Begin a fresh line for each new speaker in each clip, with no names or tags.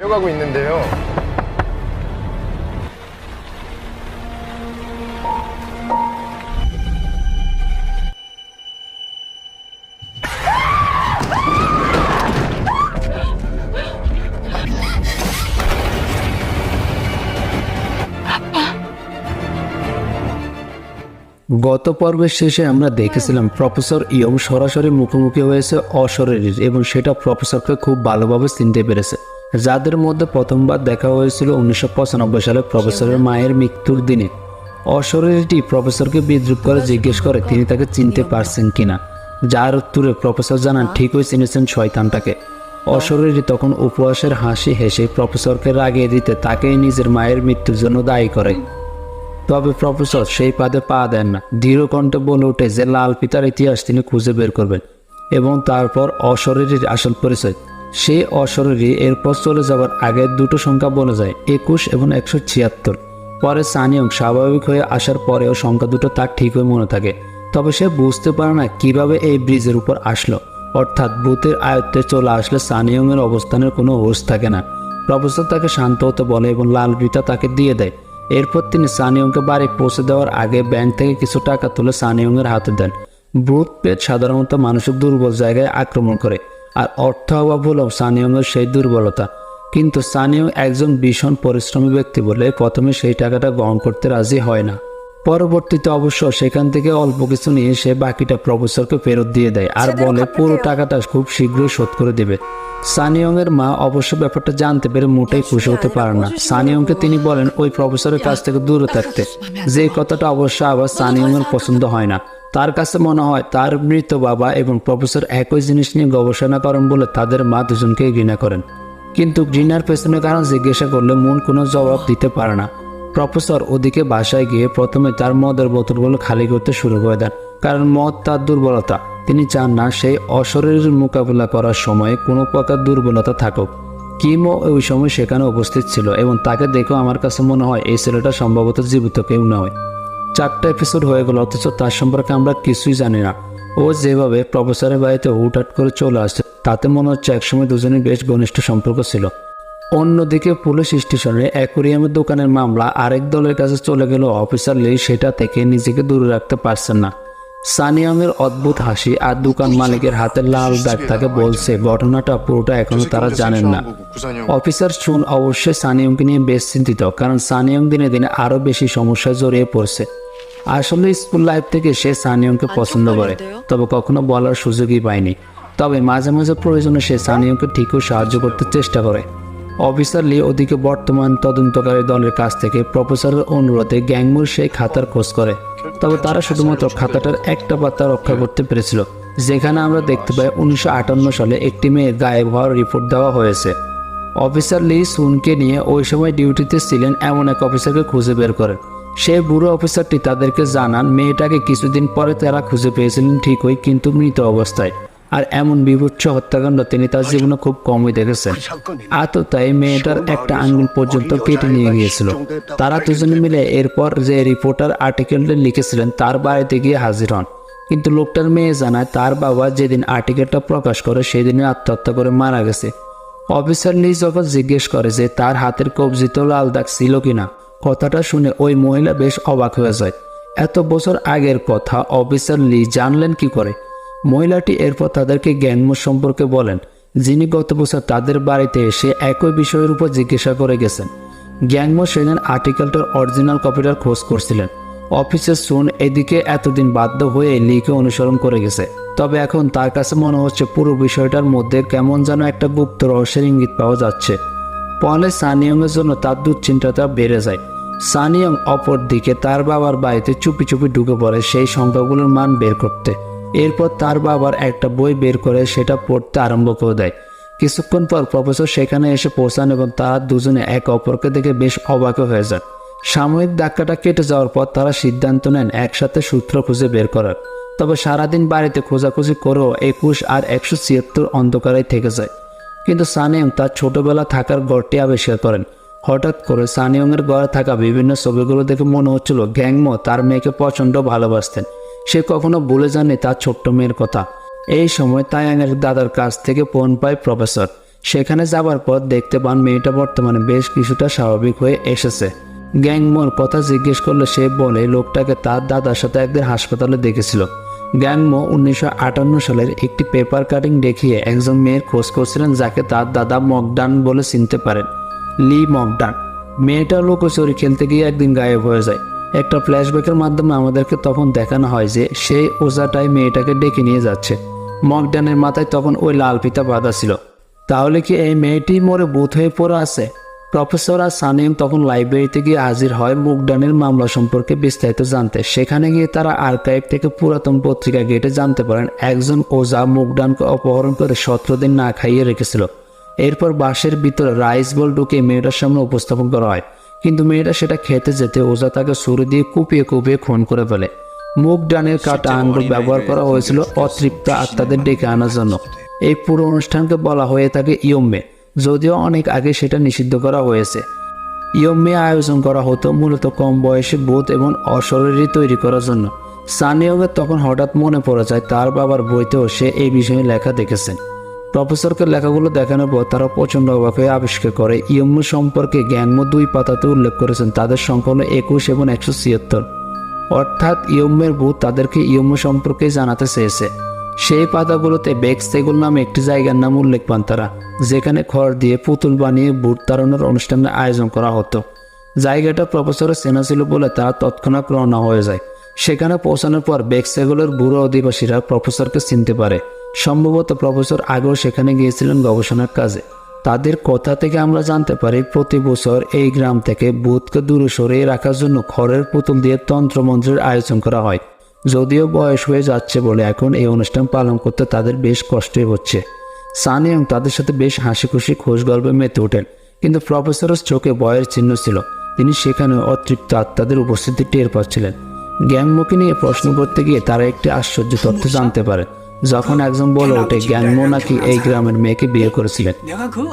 내려가고 있는데요.
গত পর্বের শেষে আমরা দেখেছিলাম প্রফেসর ইয়ম সরাসরি মুখোমুখি হয়েছে অশরীরীর এবং সেটা প্রফেসরকে খুব ভালোভাবে চিনতে পেরেছে যাদের মধ্যে প্রথমবার দেখা হয়েছিল উনিশশো পঁচানব্বই সালে প্রফেসরের মায়ের মৃত্যুর দিনে। অশরীরটি প্রফেসরকে বিদ্রুপ করে জিজ্ঞেস করে, তিনি তাকে চিনতে পারছেন কিনা? যার উত্তরে প্রফেসর জানান ঠিকই চিনেছেন শয়তানটাকে অশরীরী তখন উপহাসের হাসি হেসে প্রফেসরকে রাগিয়ে দিতে তাকেই নিজের মায়ের মৃত্যুর জন্য দায়ী করে। তবে প্রফেসর সেই পাদে পা দেন না। দৃঢ় কণ্ঠে বলে ওঠে যে, লাল পিতার ইতিহাস তিনি খুঁজে বের করবেন এবং তারপর অশরীরীর আসল পরিচয় সেই অশরীরী, এরপর চলে যাওয়ার আগে দুটো সংখ্যা বলে যায়, একুশ এবং একশো ছিয়াত্তর। পরে সানিয়ং স্বাভাবিক হয়ে আসার পরেও সংখ্যা দুটো তার ঠিকই মনে থাকে। তবে সে বুঝতে পারে না কীভাবে এই ব্রিজের উপর আসলো। অর্থাৎ ভূতের আয়ত্তে চলে আসলে সানিয়ংয়ের অবস্থানের কোনো হোশ থাকে না। প্রফেসর তাকে শান্ত হতে বলে এবং লাল বিটা তাকে দিয়ে দেয়। এরপর তিনি সানিয়ংকে বাড়ি পৌঁছে দেওয়ার আগে ব্যাংক থেকে কিছু টাকা তুলে সানিয়ংয়ের হাতে দেন। ভূত পেট সাধারণত মানুষের দুর্বল জায়গায় আক্রমণ করে। আর অর্থ অভাব হলেও সানিয়ংয়ের সেই দুর্বলতা। কিন্তু সানিয়ং একজন ভীষণ পরিশ্রমী ব্যক্তি বলে প্রথমে সেই টাকাটা গ্রহণ করতে রাজি হয় না। পরবর্তীতে অবশ্য সেখান থেকে অল্প কিছু নিয়ে সে বাকিটা প্রফেসরকে ফেরত দিয়ে দেয় আর বলে পুরো টাকাটা খুব শীঘ্রই শোধ করে দেবে। সানিয়ংয়ের মা অবশ্য ব্যাপারটা জানতে পেরে মোটেই খুশি হতে পারে না। সানিয়ংকে তিনি বলেন ওই প্রফেসরের কাছ থেকে দূরে থাকতে। যে কথাটা অবশ্য আবার সানিয়ংয়ের পছন্দ হয় না। তার কাছে মনে হয় তার মৃত বাবা এবং প্রফেসর একই জিনিস নিয়ে গবেষণা করেন বলে তাদের মা দুজনকে ঘৃণা করেন। কিন্তু ঘৃণার পেছনে কারণ জিজ্ঞাসা করলে মন কোনো জবাব দিতে পারে না। প্রফেসর ওদিকে বাসায় গিয়ে প্রথমে তার মদের বোতলগুলো খালি করতে শুরু করে দেন। কারণ মদ তার দুর্বলতা। তিনি চান না সেই অশরীরের মোকাবিলা করার সময় কোনো প্রকার দুর্বলতা থাকুক। কিমও ওই সময় সেখানে উপস্থিত ছিল এবং তাকে দেখেও আমার কাছে মনে হয় এই ছেলেটা সম্ভবত জীবিত কেউ নয়। চারটা এপিসোড হয়ে গেল, অথচ তার সম্পর্কে আমরা কিছুই জানি না। ও যেভাবে প্রফেসরের বাড়িতে হুটহাট করে চলে আসছে তাতে মনে হচ্ছে একসময় দুজনের বেশ ঘনিষ্ঠ সম্পর্ক ছিল। অন্যদিকে পুলিশ স্টেশনে অ্যাকোরিয়ামের দোকানের মামলা আরেক দলের কাছে চলে গেল অফিসার লি সেটা থেকে নিজেকে দূরে রাখতে পারছেন না। সানিয়ামের অদ্ভুত হাসি আর দোকান মালিকের হাতে লাল দাগ তাকে বলছে ঘটনাটা পুরোটা এখনও তারা জানেন না। অফিসার চুন অবশ্যই সানিয়ংকে নিয়ে বেশ চিন্তিত কারণ সানিয়ং দিনে দিনে আরও বেশি সমস্যায় জড়িয়ে পড়ছে। আসলে স্কুল লাইফ থেকে সে সানিয়ংকে পছন্দ করে তবে কখনো বলার সুযোগই পায়নি। তবে মাঝে মাঝে প্রয়োজনে সে সানিয়ংকে ঠিকই সাহায্য করতে চেষ্টা করে। অফিসার লি ওদিকে বর্তমান তদন্তকারী দলের কাছ থেকে প্রফেসরের অনুরোধে গ্যাংমুর সেই খাতার খোঁজ করে। তবে তারা শুধুমাত্র খাতাটার একটা পাতা রক্ষা করতে পেরেছিল, যেখানে আমরা দেখতে পাই উনিশশো আটান্ন সালে একটি মেয়ের গায়েব হওয়ার রিপোর্ট দেওয়া হয়েছে। অফিসার লি সুনকে নিয়ে ওই সময় ডিউটিতে ছিলেন এমন এক অফিসারকে খুঁজে বের করেন সেই বুড়ো অফিসারটি তাদেরকে জানান, মেয়েটাকে কিছুদিন পরে তারা খুঁজে পেয়েছিলেন ঠিকই, কিন্তু মৃত অবস্থায়। আর এমন বিভৎস হত্যাকাণ্ড তিনি তার জীবনে খুব কমই দেখেছেন। আততাই মেয়েটার একটা আঙ্গুল পর্যন্ত কেটে নিয়ে গিয়েছিল। তারা দুজনে মিলে এরপর যে রিপোর্টার আর্টিকেলটা লিখেছিলেন তার বাড়িতে গিয়ে হাজির হন। কিন্তু লোকটার মেয়ে জানায় তার বাবা যেদিন আর্টিকেলটা প্রকাশ করে সেদিনই আত্মহত্যা করে মারা গেছে। অফিসার লি যখন জিজ্ঞেস করে যে তার হাতের কবজিত লাল দাগ ছিল কিনা? কথাটা শুনে ওই মহিলা বেশ অবাক হয়ে যায়। এত বছর আগের কথা অফিসার লি জানলেন কি করে? মহিলাটি এরপর তাদেরকে জ্ঞানমোর সম্পর্কে বলেন, যিনি গত বছর তাদের বাড়িতে এসে একই বিষয়ের উপর জিজ্ঞাসা করে গেছেন। গ্যাংমো সেদিন আর্টিকেলটার অরিজিনাল কপিটার খোঁজ করছিলেন। অফিসের সুন এদিকে এতদিন বাধ্য হয়ে লিকে অনুসরণ করে গেছে। তবে এখন তার কাছে মনে হচ্ছে পুরো বিষয়টার মধ্যে কেমন যেন একটা গুপ্ত রহস্যের ইঙ্গিত পাওয়া যাচ্ছে। ফলে সানিয়ংয়ের জন্য তার দুশ্চিন্তাটা বেড়ে যায়। সানিয়ং অপর দিকে তার বাবার বাড়িতে চুপি চুপি ঢুকে পড়ে সেই সংখ্যাগুলোর মান বের করতে। এরপর তার বাবার একটা বই বের করে সেটা পড়তে আরম্ভ করে দেয়। কিছুক্ষণ পর প্রফেসর সেখানে এসে পৌঁছান এবং তারা দুজনে এক অপরকে দেখে বেশ অবাক হয়ে যান। সাময়িক ধাক্কাটা কেটে যাওয়ার পর তারা সিদ্ধান্ত নেন একসাথে সূত্র খুঁজে বের করার। তবে সারাদিন বাড়িতে খোঁজাখুঁজি করেও একুশ আর একশো ছিয়াত্তর অন্ধকারেই থেকে যায়। কিন্তু সানিয়ং তার ছোটবেলা থাকার গড়টি আবিষ্কার করেন। হঠাৎ করে সানিয়ংয়ের ঘরে থাকা বিভিন্ন ছবিগুলো দেখে মনে হচ্ছিল গ্যাংমো তার মেয়েকে প্রচণ্ড ভালোবাসতেন। সে কখনো ভুলে যাননি তার ছোট্ট মেয়ের কথা। এই সময় তায়াংয়ের দাদার কাছ থেকে ফোন পায় প্রফেসর। সেখানে যাবার পর দেখতে পান মেয়েটা বর্তমানে বেশ কিছুটা স্বাভাবিক হয়ে এসেছে। গ্যাংমোর কথা জিজ্ঞেস করলে সে বলে, লোকটাকে তার দাদার সাথে একদিন হাসপাতালে দেখেছিল। গ্যাংমো উনিশশো আটান্ন সালের একটি পেপার কাটিং দেখিয়ে একজন মেয়ের খোঁজ করছিলেন যাকে তার দাদা মকডান বলে চিনতে পারেন। লি মকডান। মেয়েটা লোকচুরি খেলতে গিয়ে একদিন গায়েব হয়ে যায়। একটা ফ্ল্যাশব্যাকের মাধ্যমে আমাদেরকে তখন দেখানো হয় যে সেই ওজাটাই মেয়েটাকে ডেকে নিয়ে যাচ্ছে। মকডানের মাথায় তখন ওই লাল ফিতা বাঁধা ছিল। তাহলে কি এই মেয়েটি মরে বুথ হয়ে পড়ে আছে? প্রফেসর আর সানিম তখন লাইব্রেরিতে গিয়ে হাজির হয় মুগডানের মামলা সম্পর্কে বিস্তারিত জানতে। সেখানে গিয়ে তারা আর্কাইভ থেকে পুরাতন পত্রিকা ঘেটে জানতে পারেন, একজন ওজা মুগডানকে অপহরণ করে সতেরো দিন না খাইয়ে রেখেছিল। এরপর বাসের ভিতরে রাইস বল ঢুকে মেয়েটার সামনে উপস্থাপন করা হয়। কিন্তু মেয়েটা সেটা খেতে যেতে ওজা তাকে ছুরি দিয়ে কুপিয়ে কুপিয়ে খুন করে ফেলে। মুখ ডানের কাটা আঙ্গুল ব্যবহার করা হয়েছিল অতৃপ্ত আত্মাদের ডেকে আনার জন্য। এই পুরো অনুষ্ঠানকে বলা হয়ে থাকে ইয়ম্মে যদিও অনেক আগে সেটা নিষিদ্ধ করা হয়েছে। ইয়ম্মে আয়োজন করা হতো মূলত কম বয়সে বোধ এবং অশরীরী তৈরি করার জন্য। সানিয়মের তখন হঠাৎ মনে পড়ে যায় তার বাবার বইতেও সে এই বিষয়ে লেখা দেখেছেন। প্রফেসরকে লেখাগুলো দেখানোর পর তারা প্রচণ্ড অবাক হয়ে আবিষ্কার করে। ইয়ম্মু সম্পর্কে জ্ঞানমো দুই পাতাতে উল্লেখ করেছেন। তাদের সংখ্যা হলো একুশ এবং একশো ছিয়াত্তর। অর্থাৎ ইয়ম্মের ভূত তাদেরকে ইয়ম্মু সম্পর্কে জানাতে চেয়েছে। সেই পাতাগুলোতে বেক্সেগুল নামে একটি জায়গার নাম উল্লেখ পান তারা, যেখানে খড় দিয়ে পুতুল বানিয়ে ভূত তাড়ানোর অনুষ্ঠানের আয়োজন করা হতো। জায়গাটা প্রফেসরের চেনা ছিল বলে তারা তৎক্ষণাৎ রওনা হয়ে যায়। সেখানে পৌঁছানোর পর বেক্সেগুলোর বুড়ো অধিবাসীরা প্রফেসরকে চিনতে পারে। সম্ভবত প্রফেসর আগেও সেখানে গিয়েছিলেন গবেষণার কাজে। তাদের কথা থেকে আমরা জানতে পারি, প্রতি বছর এই গ্রাম থেকে বুধকে দূরে সরিয়ে রাখার জন্য খড়ের পুতুল দিয়ে তন্ত্রমন্ত্রের আয়োজন করা হয়। যদিও বয়স হয়ে যাচ্ছে বলে এখন এই অনুষ্ঠান পালন করতে তাদের বেশ কষ্টই হচ্ছে। সানিয়ং তাদের সাথে বেশ হাসি খুশি খোঁজ গল্পে মেতে ওঠেন। কিন্তু প্রফেসরের চোখে বয়ের চিহ্ন ছিল। তিনি সেখানে অতৃপ্ত আত্মাদের উপস্থিতি টের পাচ্ছিলেন। গ্যাংমুখী নিয়ে প্রশ্ন করতে গিয়ে তারা একটি আশ্চর্য তথ্য জানতে পারে যখন একজন বলে ওঠে জ্ঞানমো নাকি এই গ্রামের মেয়েকে বিয়ে করেছিলেন?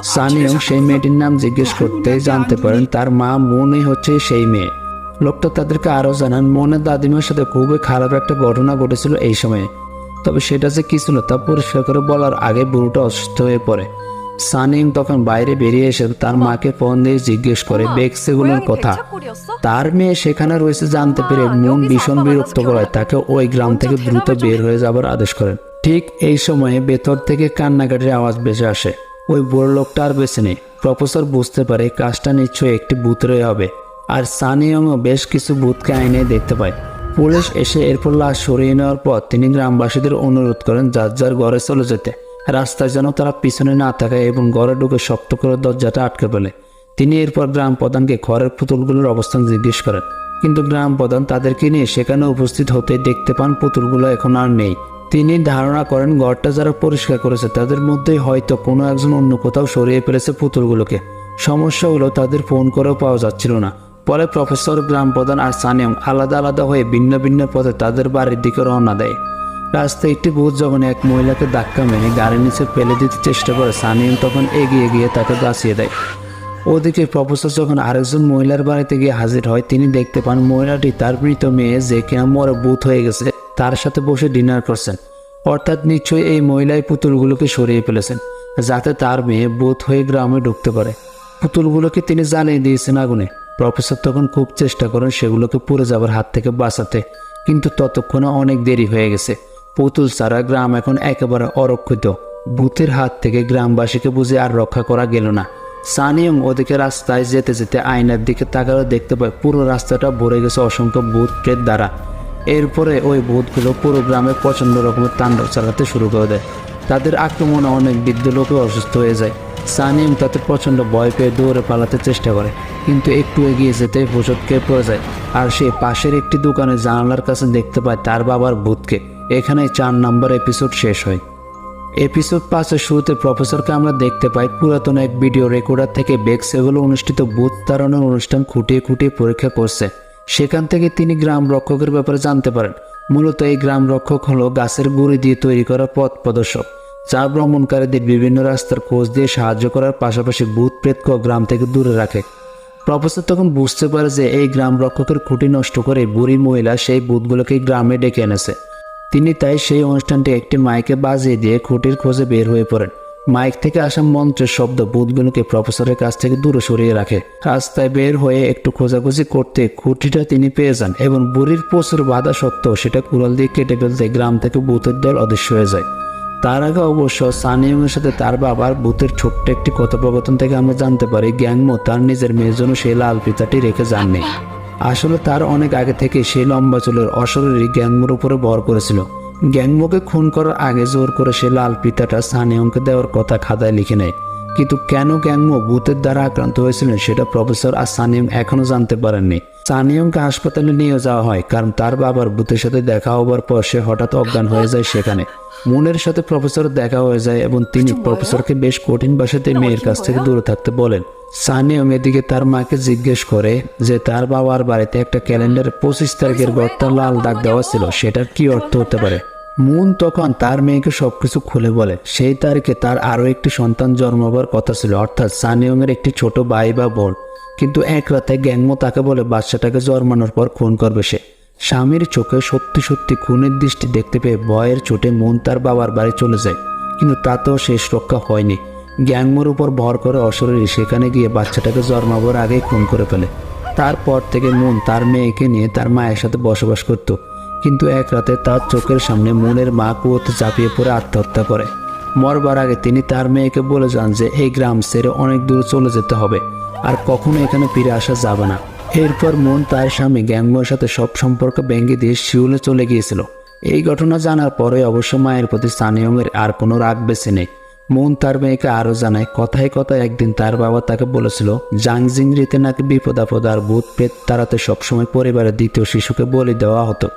সানিয়ং সেই মেয়েটির নাম জিজ্ঞেস করতে জানতে পারেন, তার মা মনে হচ্ছে সেই মেয়ে। লোকটা তাদেরকে আরও জানান, মনে দাদিমার সাথে খুবই খারাপ একটা ঘটনা ঘটেছিল এই সময়ে। তবে সেটা যে কী ছিল তা পরিষ্কার করে বলার আগে বুড়োটা অসুস্থ হয়ে পড়ে। সানিং তখন বাইরে বেরিয়ে এসে তার মাকে ফোন দিয়ে জিজ্ঞেস করে, বেক্সেগুলোর কথা? তার মেয়ে সেখানে রয়েছে জানতে পেরে মন ভীষণ বিরক্ত করায় তাকে ওই গ্রাম থেকে দ্রুত বের হয়ে যাবার আদেশ করেন। ঠিক এই সময়ে ভেতর থেকে কান্নাকাটির আওয়াজ বেঁচে আসে। ওই বুড়ো লোকটা আর বেঁচে নেই। প্রফেসর বুঝতে পারে কাজটা নিশ্চয়ই একটি ভূতেরই হবে। আর সানিয়ংও বেশ কিছু ভূতকে আইনে দেখতে পায়। পুলিশ এসে এরপর লাশ সরিয়ে নেওয়ার পর তিনি গ্রামবাসীদের অনুরোধ করেন যার যার ঘরে চলে যেতে। রাস্তায় যেন তারা পিছনে না থাকে এবং ঘরে ঢুকে শক্ত করে দরজাটা আটকে ফেলে। তিনি এরপর গ্রাম প্রধানকে ঘরের পুতুলগুলোর অবস্থান জিজ্ঞেস করেন। কিন্তু গ্রাম প্রধান তাদেরকে নিয়ে সেখানে উপস্থিত হতে দেখতে পান পুতুলগুলো এখন আর নেই। তিনি ধারণা করেন ঘরটা যারা পরিষ্কার করেছে, তাদের মধ্যেই হয়তো কোনো একজন অন্য কোথাও সরিয়ে ফেলেছে পুতুলগুলোকে। সমস্যা হলো তাদের ফোন করেও পাওয়া যাচ্ছিল না। পরে প্রফেসর, গ্রাম প্রধান আর সানিয়ম আলাদা আলাদা হয়ে ভিন্ন ভিন্ন পথে তাদের বাড়ির দিকে রওনা দেয়। রাস্তায় একটি ভূত যখন এক মহিলাকে ধাক্কা মেনে গাড়ির নিচে ফেলে দিতে চেষ্টা করে, সানিয়ম তখন এগিয়ে গিয়ে তাকে বাঁচিয়ে দেয়। ওদিকে প্রফেসর যখন আরেকজন মহিলার বাড়িতে গিয়ে হাজির হয়, তিনি দেখতে পান মহিলাটি তার মৃত মেয়ে যে কিনা মরে ভূত হয়ে গেছে, তার সাথে বসে ডিনার করছেন। অর্থাৎ নিশ্চয়ই এই মহিলাই পুতুলগুলোকে সরিয়ে ফেলেছেন, যাতে তার মেয়ে ভূত হয়ে গ্রামে ঢুকতে পারে। পুতুলগুলোকে তিনি জ্বালিয়ে দিয়েছেন আগুনে। প্রফেসর তখন খুব চেষ্টা করেন সেগুলোকে পুড়ে যাবার হাত থেকে বাঁচাতে, কিন্তু ততক্ষণে অনেক দেরি হয়ে গেছে। পুতুল ছাড়া গ্রাম এখন একেবারে অরক্ষিত। ভূতের হাত থেকে গ্রামবাসীকে বুঝে আর রক্ষা করা গেল না। সানিয়ং ওদিকে রাস্তায় যেতে যেতে আয়নার দিকে তাকালে, দেখতে পায় পুরো রাস্তাটা ভরে গেছে অসংখ্য ভূত প্রেত দ্বারা। এরপরে ওই ভূতগুলো পুরো গ্রামে প্রচণ্ড রকমের তাণ্ডব চালাতে শুরু করে দেয়। তাদের আক্রমণে অনেক বৃদ্ধ লোকও অসুস্থ হয়ে যায়। সানিম তাতে প্রচণ্ড ভয় পেয়ে দৌড়ে পালাতে চেষ্টা করে, কিন্তু একটু এগিয়ে যেতে হোঁচটকে পড়ে যায়। আর সে পাশের একটি দোকানে জানালার কাছে দেখতে পায় তার বাবার ভূতকে। এখানে চার নম্বর এপিসোড শেষ হয়। এপিসোড পাঁচের শুরুতে প্রফেসরকে আমরা দেখতে পাই পুরাতন এক ভিডিও রেকর্ডার থেকে বেক্সেগুলো অনুষ্ঠিত বুথ তাড়ানোর অনুষ্ঠান খুঁটিয়ে খুঁটিয়ে পরীক্ষা করছে। সেখান থেকে তিনি গ্রাম রক্ষকের ব্যাপারে জানতে পারেন। মূলত এই গ্রাম রক্ষক হলো গাছের গুঁড়ি দিয়ে তৈরি করা পথ প্রদর্শক। যা ভ্রমণকারীদের বিভিন্ন রাস্তার খোঁজ দিয়ে সাহায্য করার পাশাপাশি ভূত প্রেতকে গ্রাম থেকে দূরে রাখে। প্রফেসর তখন বুঝতে পারে যে এই গ্রাম রক্ষকের খুঁটি নষ্ট করে বুড়ি মহিলা সেই ভূতগুলোকে গ্রামে ডেকে এনেছে। তিনি তাই সেই অনুষ্ঠানটি একটি মাইকে বাজিয়ে দিয়ে খুঁটির খোঁজে বের হয়ে পড়েন। মাইক থেকে আসা মন্ত্রের শব্দ বুথগুলোকে প্রফেসরের কাছ থেকে দূরে সরিয়ে রাখে। রাস্তায় বের হয়ে একটু খোঁজাখুঁজি করতে খুঁটিটা তিনি পেয়ে যান এবং বুড়ির প্রচুর বাধা সত্ত্বেও সেটা কুড়াল দিয়ে কেটে ফেলতে গ্রাম থেকে বুথের দল অদৃশ্য হয়ে যায়। তার আগে অবশ্য সানিয়ংয়ের সাথে তার বাবার বুথের ছোট্ট একটি কথোপকথন থেকে আমরা জানতে পারি, গ্যাংমো তার নিজের মেয়ের জন্য সেই লাল পিতাটি রেখে যাননি। আসলে তার অনেক আগে থেকে সেই লম্বা চুলের অশরীরই গ্যাংমোর উপরে ভর করেছিল। গ্যাংমোকে খুন করার আগে জোর করে সে লাল পিতাটা সানিয়ংকে দেওয়ার কথা খাতায় লিখে নেয়। কিন্তু কেন গ্যাংমো ভূতের দ্বারা আক্রান্ত হয়েছিলেন সেটা প্রফেসর আর সানিয়ং এখনও জানতে পারেননি। সানিয়ংকে হাসপাতালে নিয়ে যাওয়া হয়, কারণ তার বাবার ভূতের সাথে দেখা হবার পর সে হঠাৎ অজ্ঞান হয়ে যায় সেখানে। মুনের সাথে প্রফেসর দেখা হয়ে যায় এবং তিনি প্রফেসরকে বেশ কঠিন ভাষাতে মেয়ের কাছ থেকে দূরে থাকতে বলেন। সানিয়ং এদিকে তার মাকে জিজ্ঞেস করে যে তার বাবার বাড়িতে একটা ক্যালেন্ডারে পঁচিশ তারিখের গড়টা লাল দাগ দেওয়া ছিল? সেটার কি অর্থ হতে পারে? মুন তখন তার মেয়েকে সবকিছু খুলে বলে। সেই তারিখে তার আরও একটি সন্তান জন্ম জন্মাবার কথা ছিল। অর্থাৎ সানিয়ংয়ের একটি ছোট ভাই বা বোন। কিন্তু এক রাতে গ্যাংমো তাকে বলে বাচ্চাটাকে জন্মানোর পর খুন করবে সে। স্বামীর চোখে সত্যি সত্যি খুনের দৃষ্টি দেখতে পেয়ে ভয়ের চোটে মন তার বাবার বাড়ি চলে যায়। কিন্তু তাতেও শেষ রক্ষা হয়নি। গ্যাংমোর উপর ভর করে অশরীরী সেখানে গিয়ে বাচ্চাটাকে জন্মাবার আগেই খুন করে ফেলে। তারপর থেকে মন তার মেয়েকে নিয়ে তার মায়ের সাথে বসবাস করত। কিন্তু এক রাতে তার চোখের সামনে মনের মা কুয়োতে চাপিয়ে পড়ে আত্মহত্যা করে। মরবার আগে তিনি তার মেয়েকে বলে যান যে, এই গ্রাম ছেড়ে অনেক দূরে চলে যেতে হবে। আর কখনো এখানে ফিরে আসা যাবে না। এরপর মন তার স্বামী গ্যাংমোর সাথে সব সম্পর্ক ভেঙে দিয়ে শিউলে চলে গিয়েছিল। এই ঘটনা জানার পরে অবশ্য মায়ের প্রতি স্থানীয়মের আর কোনো রাগ বেছে নেই। মন তার মেয়েকে আরও জানায়, কথায় কথায় একদিন তার বাবা তাকে বলেছিল জাংজিংরিতে নাকি বিপদ আপদ আর ভূত পেট তাড়াতে সবসময় পরিবারের দ্বিতীয় শিশুকে বলি দেওয়া হতো।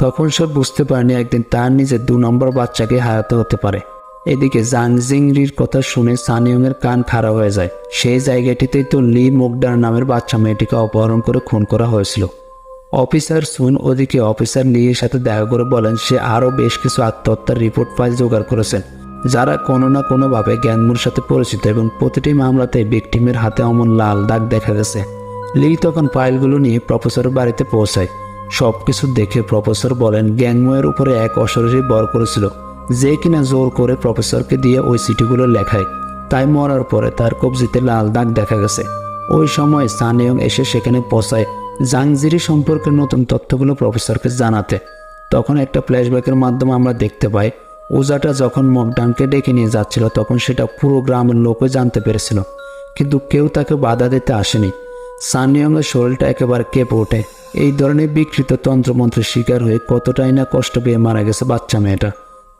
তখন সে বুঝতে পারেনি একদিন তার নিজের দু নম্বর বাচ্চাকে হারাতে হতে পারে। এদিকে জাংজিংরির কথা শুনে সানিয়ংয়ের কান খারাপ হয়ে যায়। সেই জায়গাটিতেই তো লি মুগডার নামের বাচ্চা মেয়েটিকে অপহরণ করে খুন করা হয়েছিল। অফিসার সুন ওদিকে অফিসার লিয়ের সাথে দেখা করে বলেন, সে আরও বেশ কিছু আত্মহত্যার রিপোর্ট ফাইল জোগাড় করেছেন, যারা কোনো না কোনোভাবে গ্যাংমুর সাথে পরিচিত এবং প্রতিটি মামলাতে ভিকটিমের হাতে অমন লাল দাগ দেখা গেছে। লি তখন ফাইলগুলো নিয়ে প্রফেসরের বাড়িতে পৌঁছায়। সব কিছু দেখে প্রফেসর বলেন, গ্যাংময়ের উপরে এক অশরীরী বর করেছিল। যে কিনা জোর করে প্রফেসরকে দিয়ে ওই চিঠিগুলো লেখায়, তাই মরার পরে তার কবজিতে লাল দাগ দেখা গেছে। ওই সময় সানিয়ং এসে সেখানে পৌঁছায় জাংজিরি সম্পর্কে নতুন তথ্যগুলো প্রফেসরকে জানাতে। তখন একটা ফ্ল্যাশব্যাকের মাধ্যমে আমরা দেখতে পাই, ওজাটা যখন মকডানকে ডেকে নিয়ে যাচ্ছিল, তখন সেটা পুরো গ্রামের লোকও জানতে পেরেছিল, কিন্তু কেউ তাকে বাধা দিতে আসেনি। সানিয়ংয়ের শরীরটা একেবারে কেঁপে ওঠে। এই ধরনের বিকৃত তন্ত্রমন্ত্রের শিকার হয়ে কতটাই না কষ্ট পেয়ে মারা গেছে বাচ্চা মেয়েটা।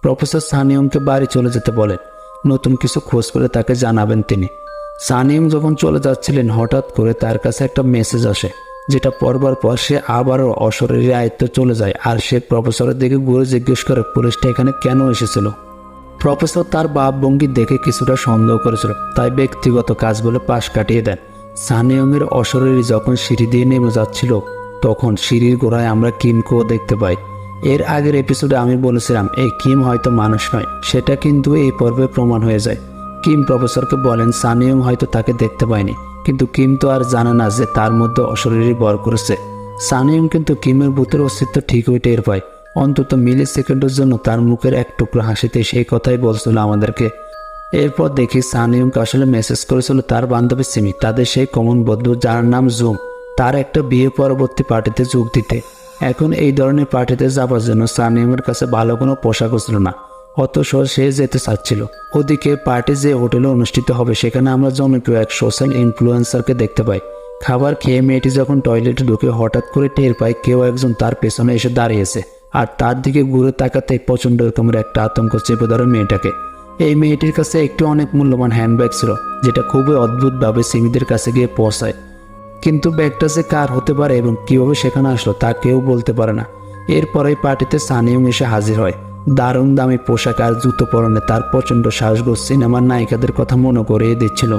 প্রফেসর সানিয়মকে বাড়ি চলে যেতে বলেন। নতুন কিছু খোঁজ পেলে তাকে জানাবেন তিনি। সানিয়ং যখন চলে যাচ্ছিলেন, হঠাৎ করে তার কাছে একটা মেসেজ আসে, যেটা পড়বার পর সে আবারও অশরীরী আয়ত্তে চলে যায় আর সে প্রফেসরের দিকে ঘুরে জিজ্ঞেস করে, পুলিশটা এখানে কেন এসেছিল? প্রফেসর তার বাপ ভঙ্গি দেখে কিছুটা সন্দেহ করেছিল, তাই ব্যক্তিগত কাজ বলে পাশ কাটিয়ে দেন। সানিয়মের অশরীরী যখন সিঁড়ি দিয়ে নেমে যাচ্ছিল, তখন সিঁড়ির গোড়ায় আমরা কিমকেও দেখতে পাই। এর আগের এপিসোডে আমি বলেছিলাম, এই কিম হয়তো মানুষ নয়। সেটা কিন্তু এই পর্বে প্রমাণ হয়ে যায়। কিম প্রফেসরকে বলেন, সানিয়ং হয়তো তাকে দেখতে পায়নি। কিন্তু কিম তো আর জানে না যে তার মধ্যে অশরীরী বর করেছে। সানিয়ং কিন্তু কিমের ভূতের অস্তিত্ব ঠিকই টের পায়। অন্তত মিলি সেকেন্ডের জন্য তার মুখের এক টুকরো হাসিতে সেই কথাই বলছিল আমাদেরকে। এরপর দেখি সানিয়ংকে আসলে মেসেজ করেছিল তার বান্ধবী সিমি, তাদের সেই কমন বন্ধু যার নাম জুম। তার একটা বিয়ে পরবর্তী পার্টিতে যোগ দিতে। এখন এই ধরনের পার্টিতে যাবার জন্য সানিয়মের কাছে ভালো কোনো পোশাকও ছিল না। অথচ সে যেতে চাচ্ছিল। ওদিকে পার্টি যে হোটেলে অনুষ্ঠিত হবে সেখানে আমরা জনপ্রিয় এক সোশ্যাল ইনফ্লুয়েন্সারকে দেখতে পাই। খাবার খেয়ে মেয়েটি যখন টয়লেটে ঢুকে হঠাৎ করে টের পায় কেউ একজন তার পেছনে এসে দাঁড়িয়েছে আর তার দিকে ঘুরে তাকাতে প্রচণ্ড রকমের একটা আতঙ্ক চেপে ধরে মেয়েটাকে। এই মেয়েটির কাছে একটি অনেক মূল্যবান হ্যান্ডব্যাগ ছিল, যেটা খুবই অদ্ভুতভাবে সিমিদের কাছে গিয়ে পৌঁছায়। কিন্তু ব্যাগটা যে কার হতে পারে এবং কীভাবে সেখানে আসলো তা কেউ বলতে পারে না। এরপরেই পার্টিতে সানিয়ং এসে হাজির হয়। দারুণ দামি পোশাক আর জুতো পরনে তার প্রচণ্ড শ্বাসগোজ সিনেমার নায়িকাদের কথা মনে করিয়ে দিচ্ছিল।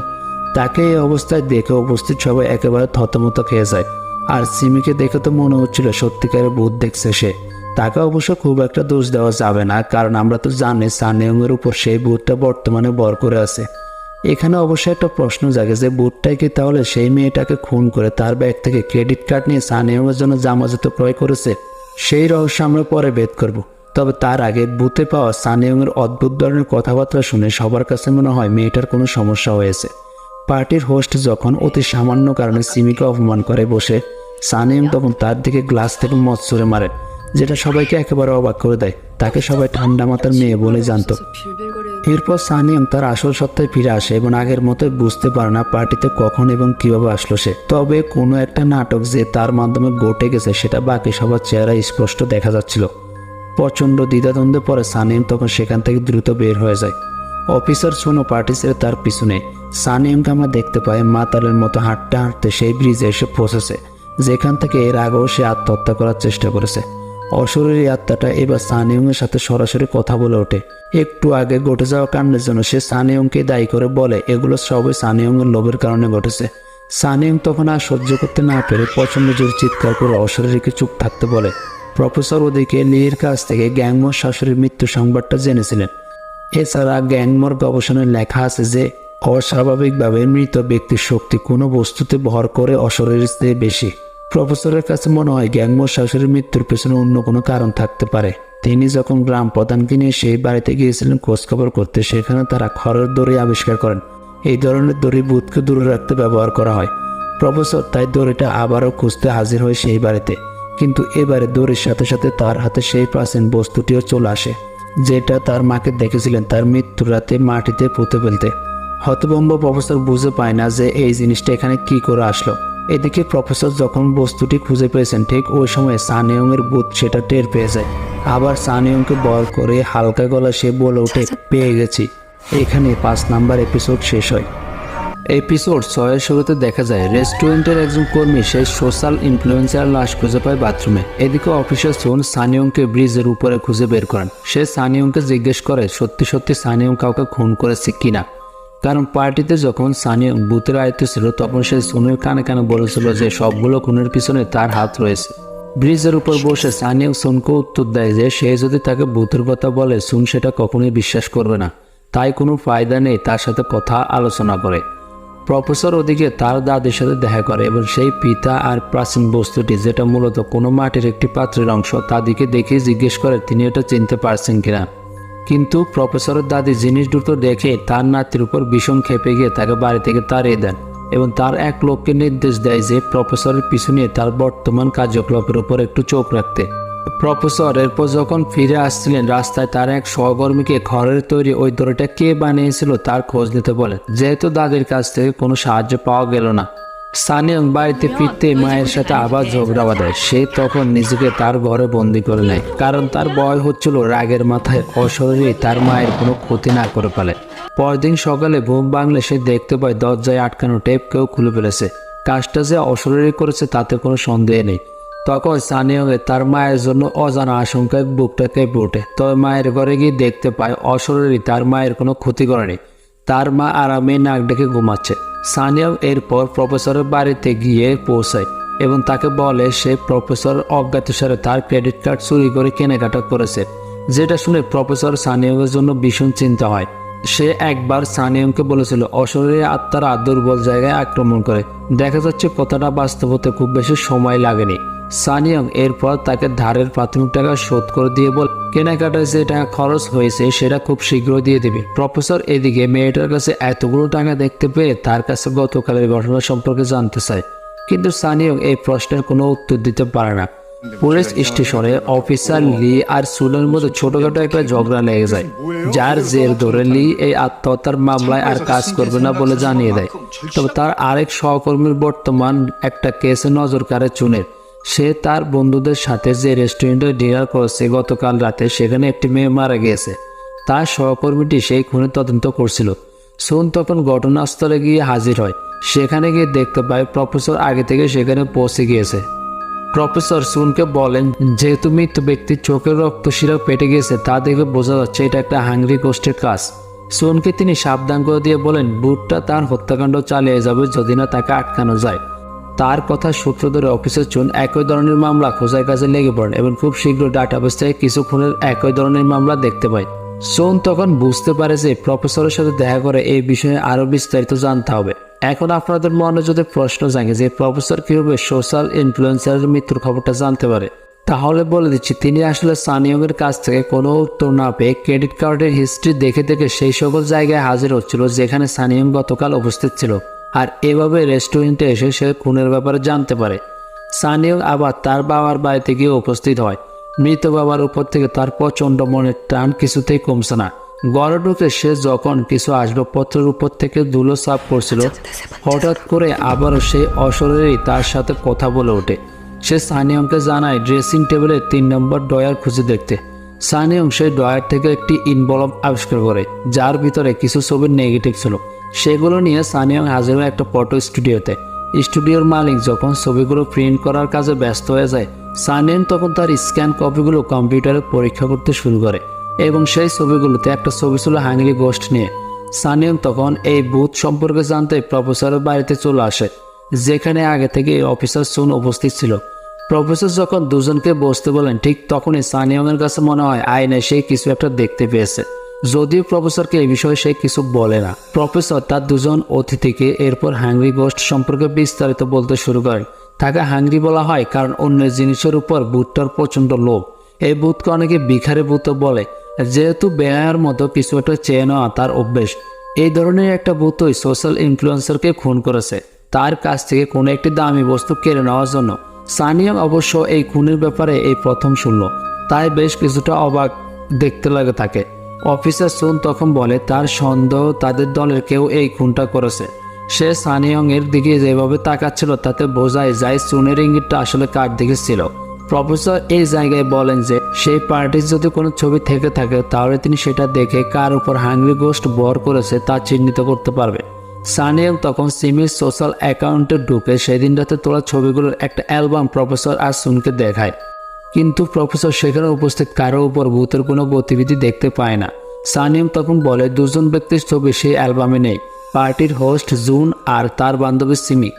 তাকে এই অবস্থায় দেখে উপস্থিত সবাই একেবারে থতমত খেয়ে যায়। আর সিমিকে দেখে তো মনে হচ্ছিল সত্যিকারের ভূত দেখছে সে। তাকে অবশ্য খুব একটা দোষ দেওয়া যাবে না, কারণ আমরা তো জানি সানিয়ংয়ের উপর সেই ভূতটা বর্তমানে বর করে আছে। এখানে অবশ্যই একটা প্রশ্ন জাগে যে, বুটটাই কি তাহলে সেই মেয়েটাকে খুন করে তার ব্যাগ থেকে ক্রেডিট কার্ড নিয়ে সানিয়মের জন্য জামা জুতো ক্রয় করেছে? সেই রহস্য আমরা পরে বেদ করব। তবে তার আগে বুথে পাওয়া সানিয়ংয়ের অদ্ভুত ধরনের কথাবার্তা শুনে সবার কাছে মনে হয় মেয়েটার কোনো সমস্যা হয়েছে। পার্টির হোস্ট যখন অতি সামান্য কারণে সিমিকে অপমান করে বসে সানিয়ং তখন তার দিকে গ্লাস থেকে মদ ছুঁড়ে মারে, যেটা সবাইকে একেবারে অবাক করে দেয়। তাকে সবাই ঠান্ডা মাথার মেয়ে বলে জানতো। এরপর সানিয়ম তার আসল সত্তায় ফিরে আসে এবং আগের মতো বুঝতে পারে না পার্টিতে কখন এবং কীভাবে আসলো সে। তবে কোনো একটা নাটক যে তার মাধ্যমে ঘটে গেছে, সেটা বাকি সবার চেহারা স্পষ্ট দেখা যাচ্ছিল। প্রচণ্ড দ্বিধাদ্বন্দ্বে পরে সানিয়ম তখন সেখান থেকে দ্রুত বের হয়ে যায়। অফিসার শোনো পার্টি ছেড়ে তার পিছনে সানিয়মকে আমরা দেখতে পাই মাতালের মতো হাঁটতে হাঁটতে সেই ব্রিজে এসে পৌঁছেছে, যেখান থেকে এর আগেও সে আত্মহত্যা করার চেষ্টা করেছে। অশরীরী আত্মাটা এবার সানিয়ংয়ের সাথে সরাসরি কথা বলে ওঠে। একটু আগে ঘটে যাওয়া কাণ্ডের জন্য সে সানিয়ংকে দায়ী করে বলে, এগুলো সবই সানিয়ংয়ের লোভের কারণে ঘটেছে। সানিয়ং তখন আর সহ্য করতে না পেরে প্রচণ্ড জোর চিৎকার করে অশরীরীকে চুপ থাকতে বলে। প্রফেসর ওদিকে লির কাছ থেকে গ্যাংমোর শাশুড়ির মৃত্যু সংবাদটা জেনেছিলেন। এছাড়া গ্যাংমোর গবেষণায় লেখা আছে যে, অস্বাভাবিকভাবে মৃত ব্যক্তির শক্তি কোনো বস্তুতে ভর করে অশরীরের চেয়ে বেশি। প্রফেসরের কাছে মনে হয় গ্যাংমোর শাশুড়ির মৃত্যুর পেছনে অন্য কোনো কারণ থাকতে পারে। তিনি যখন গ্রাম প্রধানকে নিয়ে সেই বাড়িতে গিয়েছিলেন, খোঁজখবর করতে সেখানে তারা খড়ের দড়ি আবিষ্কার করেন। এই ধরনের দড়ি বুথকে দূরে রাখতে ব্যবহার করা হয়। প্রফেসর তাই দড়িটা আবারও খুঁজতে হাজির হয় সেই বাড়িতে। কিন্তু এবারে দড়ির সাথে সাথে তার হাতে সেই প্রাচীন বস্তুটিও চলে আসে, যেটা তার মাকে দেখেছিলেন তার মৃত্যুর রাতে মাটিতে পুঁতে ফেলতে। হতভম্ব প্রফেসর বুঝে পায় না যে এই জিনিসটা এখানে কি করে আসলো। এদিকে প্রফেসর যখন বস্তুটি খুঁজে পেয়েছেন ঠিক ওই সময় সানিয়ংয়ের বুথ সেটা টের পেয়ে যায়। আবার সানিয়ংকে বল করে হালকা গলা সে বলে ওঠে পেয়ে গেছি। এখানে পাঁচ নাম্বার এপিসোড শেষ হয়। এপিসোড ছয়ের শুরুতে দেখা যায় রেস্টুরেন্টের একজন কর্মী সেই সোশ্যাল ইনফ্লুয়েন্সার লাশ খুঁজে পায় বাথরুমে। এদিকে অফিসার সোন সানিয়ংকে ব্রিজের উপরে খুঁজে বের করেন। সে সানিয়ংকে জিজ্ঞেস করে সত্যি সত্যি সানিয়ং কাউকে খুন করেছে কিনা? কারণ পার্টিতে যখন সানিয়ং বুথের আয়ত্ত ছিল, তখন সে সোনের কানে কানে বলেছিল যে সবগুলো খুনের পিছনে তার হাত রয়েছে? ব্রিজের উপর বসে সানিয়ং সোনকে উত্তর দেয় যে সে যদি তাকে বুথের কথা বলে, সুন সেটা কখনোই বিশ্বাস করবে না। তাই কোনো ফায়দা নেই, তার সাথে কথা আলোচনা করে। প্রফেসর ওদিকে তার দাদির সাথে দেখা করে এবং সেই পিতা আর প্রাচীন বস্তুটি, যেটা মূলত কোনো মাটির একটি পাত্রের অংশ, তাদিকে দেখে জিজ্ঞেস করে, তিনি এটা চিনতে পারছেন কিনা? কিন্তু প্রফেসরের দাদি জিনিস দুটো দেখে তার নাতির উপর ভীষণ খেপে গিয়ে তাকে বাড়ি থেকে তাড়িয়ে দেন এবং তার এক লোককে নির্দেশ দেয় যে প্রফেসরের পিছনে তার বর্তমান কার্যকলাপের উপর একটু চোখ রাখতে। প্রফেসর এরপর যখন ফিরে আসছিলেন, রাস্তায় তার এক সহকর্মীকে ঘরের তৈরি ওই দড়িটা কে বানিয়েছিল তার খোঁজ নিতে বলেন। যেহেতু দাদির কাছ থেকে কোনো সাহায্য পাওয়া গেল না। স্থানীয় বাড়িতে ফিরতে মায়ের সাথে আবার ঝগড়া বাঁধায় সে তখন নিজেকে তার ঘরে বন্দি করে নেয়, কারণ তার ভয় হচ্ছিল রাগের মাথায় অশরীরে তার মায়ের কোনো ক্ষতি না করে ফেলে। পরদিন সকালে ঘুম বাংলে সে দেখতে পায় দরজায় আটকানো টেপ কেউ খুলে ফেলেছে। কাজটা যে অশরীরে করেছে তাতে কোনো সন্দেহ নেই। তখন স্থানীয় তার মায়ের জন্য অজানা আশঙ্কায় বুকটা কেঁপে ওঠে। তবে মায়ের ঘরে গিয়ে দেখতে পায় অশরীরই তার মায়ের কোনো ক্ষতি করেনি। তার মা আরামে নাক ডেকে ঘুমাচ্ছে। সানিয়াও এরপর প্রফেসরের বাড়িতে গিয়ে পৌঁছায় এবং তাকে বলে সে প্রফেসর অজ্ঞাতসারে তার ক্রেডিট কার্ড চুরি করে কেনাকাটা করেছে। যেটা শুনে প্রফেসর সানিয়মের জন্য ভীষণ চিন্তা হয়। সে একবার সানিয়মকে বলেছিল, অশরীরী আত্মারা দুর্বল জায়গায় আক্রমণ করে। দেখা যাচ্ছে কথাটা বাস্তব হতে খুব বেশি সময় লাগেনি। সানিয়ং এরপর তাকে ধারের প্রাথমিক টাকা শোধ করে দিয়ে বল, কেনাকাটায় যে টাকা খরচ হয়েছে সেটা খুব শীঘ্র দিয়ে দেবে। প্রফেসর এদিকে মেয়েটার কাছে এতগুলো টাকা দেখতে পেয়ে তার কাছে গতকালের ঘটনা সম্পর্কে জানতে চায়। কিন্তু সানিয়ং এই প্রশ্নের কোনো উত্তর দিতে পারে না। পুলিশ স্টেশনে অফিসার লি আর সুলের মধ্যে ছোটখাটো একটা ঝগড়া লেগে যায়, যার জের ধরে লি এই আত্মহত্যার মামলায় আর কাজ করবে না বলে জানিয়ে দেয়। তবে তার আরেক সহকর্মীর বর্তমান একটা কেসে নজর কাড়ে চুনের সে তার বন্ধুদের সাথে যে রেস্টুরেন্টে ডিনার করেছে গতকাল রাতে, সেখানে একটি মেয়ে মারা গিয়েছে। তার সহকর্মীটি সেই খুনের তদন্ত করছিল। সুন তখন ঘটনাস্থলে গিয়ে হাজির হয়। সেখানে গিয়ে দেখতে পায় প্রফেসর আগে থেকে সেখানে পৌঁছে গিয়েছে। প্রফেসর সুনকে বলেন, যেহেতু মৃত ব্যক্তির চোখের রক্ত শিরা পেটে গিয়েছে, তা দেখে বোঝা যাচ্ছে এটা একটা হাঙ্গরি গোষ্ঠীর কাজ। সুনকে তিনি সাবধান করে দিয়ে বলেন, বুটটা তার হত্যাকাণ্ড চালিয়ে যাবে যদি না তাকে আটকানো যায়। তার কথা সূত্র ধরে অফিসের চুন একই ধরনের মামলা খোঁজার কাজে লেগে পড়েন এবং খুব শীঘ্র ডাটাবেস থেকে কিছু খুনের একই ধরনের মামলা দেখতে পায়। সোন তখন বুঝতে পারে যে প্রফেসরের সাথে দেখা করে এই বিষয়ে আরও বিস্তারিত জানতে হবে। এখন আপনাদের মনে যদি প্রশ্ন জাগে যে প্রফেসর কীভাবে সোশ্যাল ইনফ্লুয়েন্সারের মৃত্যুর খবরটা জানতে পারে, তাহলে বলে দিচ্ছি, তিনি আসলে সানিয়ংয়ের কাছ থেকে কোনো উত্তর না পেয়ে ক্রেডিট কার্ডের হিস্ট্রি দেখে দেখে সেই সকল জায়গায় হাজির হচ্ছিল যেখানে সানিয়ং গতকাল উপস্থিত ছিল। আর এভাবে রেস্টুরেন্টে এসে সে খুনের ব্যাপারে জানতে পারে। সানিয়ং আবার তার বাবার বাড়িতে গিয়ে উপস্থিত হয়। মৃত বাবার উপর থেকে তার প্রচণ্ড মনের টান কিছুতেই কমছে না। গড়ে ঢুকে সে যখন কিছু আসবাবপত্রের উপর থেকে ধুলো সাফ করছিল হঠাৎ করে আবারও সেই অশরীরই তার সাথে কথা বলে ওঠে। সে সানিয়ংকে জানায় ড্রেসিং টেবিলে তিন নম্বর ডয়ার খুঁজে দেখতে। সানিয়ং সেই ডয়ার থেকে একটি ইনভলভ আবিষ্কার করে যার ভিতরে কিছু ছবির নেগেটিভ ছিল। সেগুলো নিয়ে সানিয়ং হাজির হয় একটা ফটো স্টুডিওতে। স্টুডিওর মালিক যখন ছবিগুলো প্রিন্ট করার কাজে ব্যস্ত হয়ে যায়, সানিয়ং তখন তার স্ক্যান কপিগুলো কম্পিউটারে পরীক্ষা করতে শুরু করে এবং সেই ছবিগুলোতে একটা ছবি ছিল হাঙ্গলি গোস্ট নিয়ে। সানিয়ং তখন এই বুথ সম্পর্কে জানতে প্রফেসরের বাড়িতে চলে আসে, যেখানে আগে থেকে এই অফিসার সুন উপস্থিত ছিল। প্রফেসর যখন দুজনকে বসতে বলেন, ঠিক তখনই সানিয়ংয়ের কাছে মনে হয় আয়নে সে কিছু একটা দেখতে পেয়েছে। যদিও প্রফেসরকে এই বিষয়ে সে কিছু বলে না, প্রফেসর তার দুজন অতিথিকে এরপর হাংরি গোস্ট সম্পর্কে বিস্তারিত বলতে শুরু করেন তাকে হাংরি বলা হয় কারণ অন্যের জিনিসের উপর বুটটার প্রচণ্ড লোভ। এই বুথকে অনেকে বিখারে বুথ বলে। যেহেতু বেয়ার মতো কিছু একটা চেয়ে নেওয়া তার অভ্যেস। এই ধরনের একটা বুথই সোশ্যাল ইনফ্লুয়েন্সারকে খুন করেছে। তার কাছ থেকে কোনো একটি দামি বস্তু কেড়ে নেওয়ার জন্য। সানিয়াং অবশ্য এই খুনের ব্যাপারে এই প্রথম শুনল। তাই বেশ কিছুটা অবাক দেখতে লাগে তাকে। অফিসার সুন তখন বলে, তার সন্দেহ তাদের দলের কেউ এই খুনটা করেছে। সে সানিয়ং এর দিকে যেভাবে তাকাচ্ছিল, তাতে বোঝায় যায় সুনের ইঙ্গিতটা আসলে কার দিকে ছিল। প্রফেসর এই জায়গায় বলেন যে, সেই পার্টির যদি কোনো ছবি থেকে থাকে, তাহলে তিনি সেটা দেখে কার উপর হাংরি গোস্ট বর করেছে তা চিহ্নিত করতে পারবে। সানিয়ং তখন সিমির সোশ্যাল অ্যাকাউন্টে ঢুকে সেদিন রাতে তোলা ছবিগুলোর একটা অ্যালবাম প্রফেসর আর সুনকে দেখায়। কিন্তু প্রফেসর সেখানে উপস্থিত কারও উপর ভূতের কোনো গতিবিধি দেখতে পায় না। সানিয়ম তখন বলে, দুজন ব্যক্তির ছবি সেই অ্যালবামে নেই। পার্টির হোস্ট জুন আর তার বান্ধবী সিমি।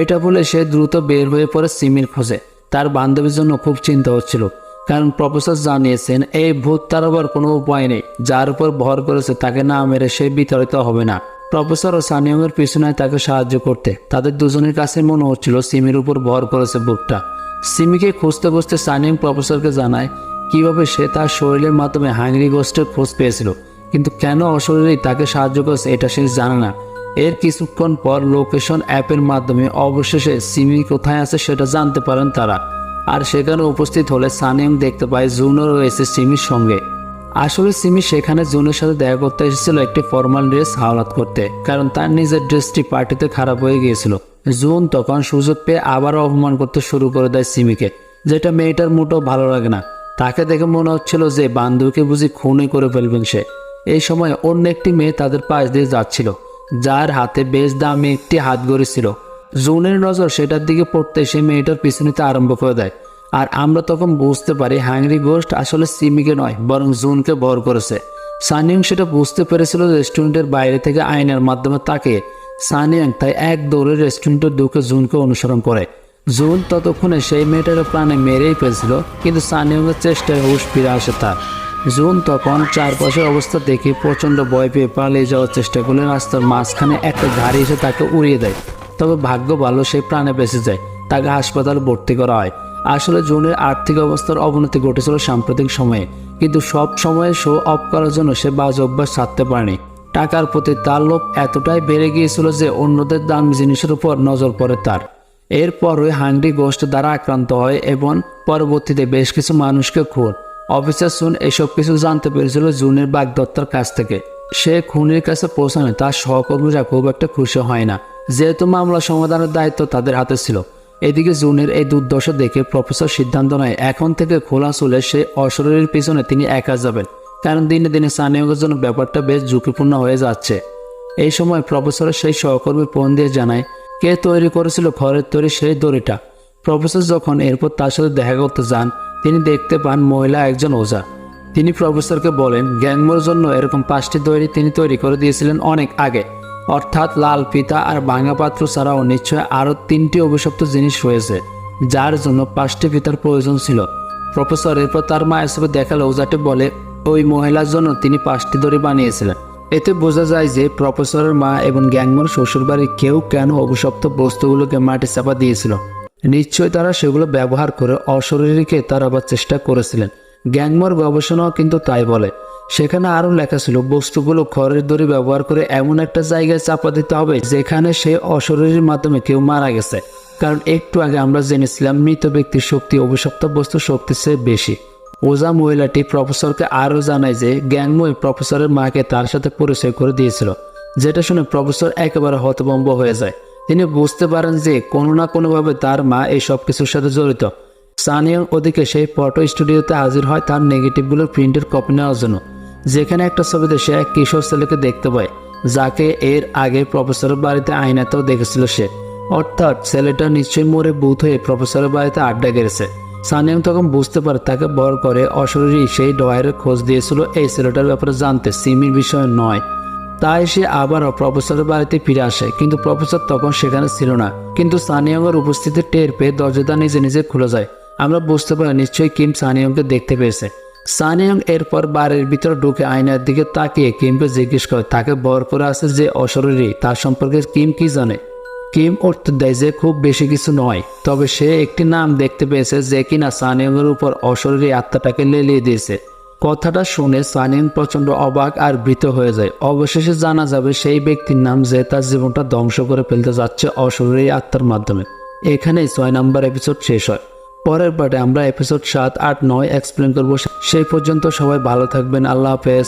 এটা বলে সে দ্রুত বের হয়ে পড়ে সিমির খোঁজে। তার বান্ধবীর জন্য খুব চিন্তা হচ্ছিল, কারণ প্রফেসর জানিয়েছেন, এই ভূত তার আবার কোনো উপায় নেই। যার উপর ভর করেছে তাকে না মেরে সে বিতাড়িত হবে না। প্রফেসর ও সানিয়মের পিছনে তাকে সাহায্য করতে। তাদের দুজনের কাছে মনে হচ্ছিল সিমির উপর ভর করেছে বুকটা। সিমিকে খুঁজতে খুঁজতে সানিয়ম প্রফেসরকে জানায়, কীভাবে সে তার শরীরের মাধ্যমে হাঙ্গরি গোস্টের খোঁজ পেয়েছিল? কিন্তু কেন অশরীরেই তাকে সাহায্য করেছে এটা সে জানে না। এর কিছুক্ষণ পর লোকেশন অ্যাপের মাধ্যমে অবশেষে সিমি কোথায় আছে সেটা জানতে পারেন তারা। আর সেখানে উপস্থিত হলে সানিয়ম দেখতে পায় জুনও রয়েছে সিমির সঙ্গে। আসলে সিমি সেখানে জুনের সাথে দেখা করতে এসেছিল একটি ফর্মাল ড্রেস হাওলাত করতে, কারণ তার নিজের ড্রেসটি পার্টিতে খারাপ হয়ে গিয়েছিল। জুন তখন সুযোগ পেয়ে আবারও অপমান করতে শুরু করে দেয় সিমিকে, যেটা মেয়েটার মোটেও ভালো লাগে না। তাকে দেখে মনে হচ্ছিল যে বান্ধবীকে বুঝি খুনই করে ফেলবেন সে। এই সময় অন্য একটি মেয়ে তাদের পাশ দিয়ে যাচ্ছিল, যার হাতে বেশ দামি একটি হাত গড়ি ছিল। জুনের নজর সেটার দিকে পড়তে সে মেয়েটার পিছু নিতে আরম্ভ করে দেয়। আর আমরা তখন বুঝতে পারি হাংরি গোস্ট আসলে সিমিকে নয়, বরং জুনকে বর করেছে। সানিয়ং সেটা বুঝতে পেরেছিল রেস্টুরেন্টের বাইরে থেকে আয়নার মাধ্যমে তাকে সানিয়াং তাই এক দৌড়ে রেস্টুরেন্টের ঢুকে জুনকে অনুসরণ করে। জুন ততক্ষণে সেই মেয়েটার প্রাণে মেরেই ফেলছিল, কিন্তু সানিয়ংয়ের চেষ্টায় হুশ ফিরে আসে তার। জুন তখন চারপাশের অবস্থা দেখে প্রচণ্ড ভয় পেয়ে পালিয়ে যাওয়ার চেষ্টা করলে রাস্তার মাঝখানে একটা গাড়ি এসে তাকে উড়িয়ে দেয়। তবে ভাগ্য ভালো সেই প্রাণে বেঁচে যায়। তাকে হাসপাতালে ভর্তি করা হয়। আসলে জুনের আর্থিক অবস্থার অবনতি ঘটেছিল সাম্প্রতিক সময়ে, কিন্তু সব সময়ে শো অফ করার জন্য সে বাজ অভ্যাস ছাড়তে পারেনি। টাকার প্রতি তার লোভ এতটাই বেড়ে গিয়েছিল যে অন্যদের দামি জিনিসের উপর নজর পড়ে তার। এরপরই হাংরি গোষ্ঠ দ্বারা আক্রান্ত হয় এবং পরবর্তীতে বেশ কিছু মানুষকে খুন। অফিসার সুন এসব কিছু জানতে পেরেছিল জুনের বাগদত্তার কাছ থেকে। সে খুনের কাছে পৌঁছানো তার সহকর্মীরা খুব একটা খুশি হয় না। যেহেতু মামলা সমাধানের দায়িত্ব তাদের হাতে ছিল এদিকে জুনের এই দুর্দশা দেখে প্রফেসর সিদ্ধান্ত নেয়, এখন থেকে খোলা চুলে সে অশরীরের পিছনে তিনি একা যাবেন। কারণ দিনে দিনে স্থানীয়দের জন্য ব্যাপারটা বেশ ঝুঁকিপূর্ণ হয়ে যাচ্ছে। এই সময় প্রফেসরের সেই সহকর্মী ফোন দিয়ে জানায়, কে তৈরি করেছিল খড়ের তৈরি সেই দড়িটা? প্রফেসর যখন এরপর তার সাথে দেখা করতে যান, তিনি দেখতে পান মহিলা একজন ওজা তিনি প্রফেসরকে বলেন, গ্যাংমোর জন্য এরকম পাঁচটি দড়ি তিনি তৈরি করে দিয়েছিলেন অনেক আগে। অর্থাৎ লাল পিতা আর ভাঙা পাত্র ছাড়াও নিশ্চয় আরও তিনটি অভিশপ্ত জিনিস রয়েছে, যার জন্য পাঁচটি পিতার প্রয়োজন ছিল। প্রফেসর এরপর তার মা এসবে দেখালে ওজাটে বলে, ওই মহিলার জন্য তিনি পাঁচটি দড়ি বানিয়েছিলেন। এতে বোঝা যায় যে প্রফেসরের মা এবং গ্যাংমোর শ্বশুরবাড়ির কেউ কেন অভিশপ্ত বস্তুগুলোকে মাটি চাপা দিয়েছিল। নিশ্চয়ই তারা সেগুলো ব্যবহার করে অশরীরীকে তাড়াবার চেষ্টা করেছিলেন। গ্যাংমোর গবেষণাও কিন্তু তাই বলে। সেখানে আরও লেখা ছিল, বস্তুগুলো খড়ের দড়ি ব্যবহার করে এমন একটা জায়গায় চাপা দিতে হবে যেখানে সে অশরীরীর মাধ্যমে কেউ মারা গেছে। কারণ একটু আগে আমরা জেনেছিলাম, মৃত ব্যক্তির শক্তি অভিশপ্ত বস্তু শক্তির চেয়ে বেশি। ওজা মহিলাটি প্রফেসরকে আরও জানায় যে গ্যাংময় প্রফেসরের মাকে তার সাথে পরিচয় করে দিয়েছিল, যেটা শুনে প্রফেসর একেবারে হতভম্ব হয়ে যায়। তিনি বুঝতে পারেন যে, কোনো না কোনোভাবে তার মা এই সব কিছুর সাথে জড়িত। সানিয়ং ওদিকে সেই ফটো স্টুডিওতে হাজির হয় তার নেগেটিভগুলোর প্রিন্টের কপি নেওয়ার জন্য। যেখানে একটা ছবিতে সে এক কিশোর ছেলেকে দেখতে পায়, যাকে এর আগে প্রফেসরের বাড়িতে আয়নাতেও দেখেছিল সে। অর্থাৎ ছেলেটা নিশ্চয়ই মরে বুথ হয়ে প্রফেসরের বাড়িতে আড্ডা গেড়েছে। সানিয়ং তখন বুঝতে পারে তাকে বর করে অশরীরী সেই ডয়ারের খোঁজ দিয়েছিল। এই ছেলেটার ব্যাপারে জানতে সিমির বিষয় নয়। তাই সে আবারও প্রফেসরের বাড়িতে ফিরে আসে, কিন্তু প্রফেসর তখন সেখানে ছিল না। কিন্তু সানিয়ংয়ের উপস্থিতি টের পেয়ে দরজাটা নিজে নিজে খুলে যায়। আমরা বুঝতে পারি নিশ্চয়ই কিম সানিয়ংকে দেখতে পেয়েছে। সানিয়ং এরপর বাড়ির ভিতরে ঢুকে আয়নার দিকে তাকিয়ে কিমকে জিজ্ঞেস করে, তাকে বর করে আছে যে অশরীরী? তার সম্পর্কে কিম কি জানে? কিম উত্তর দেয় যে, খুব বেশি কিছু নয়, তবে সে একটি নাম দেখতে পেয়েছে যে কিনা সানিয়ংয়ের উপর অশরীরী আত্মাটাকে লেলিয়ে দিয়েছে। কথাটা শুনে সানিয়ং প্রচণ্ড অবাক আর ভীত হয়ে যায়। অবশেষে জানা যাবে সেই ব্যক্তির নাম যে তার জীবনটা ধ্বংস করে ফেলতে যাচ্ছে অশরীরী আত্মার মাধ্যমে। এখানেই ছয় নম্বর এপিসোড শেষ হয়। পরের পার্টে আমরা এপিসোড সাত, আট, নয় এক্সপ্লেন করব। সেই পর্যন্ত সবাই ভালো থাকবেন। আল্লাহ হাফেজ।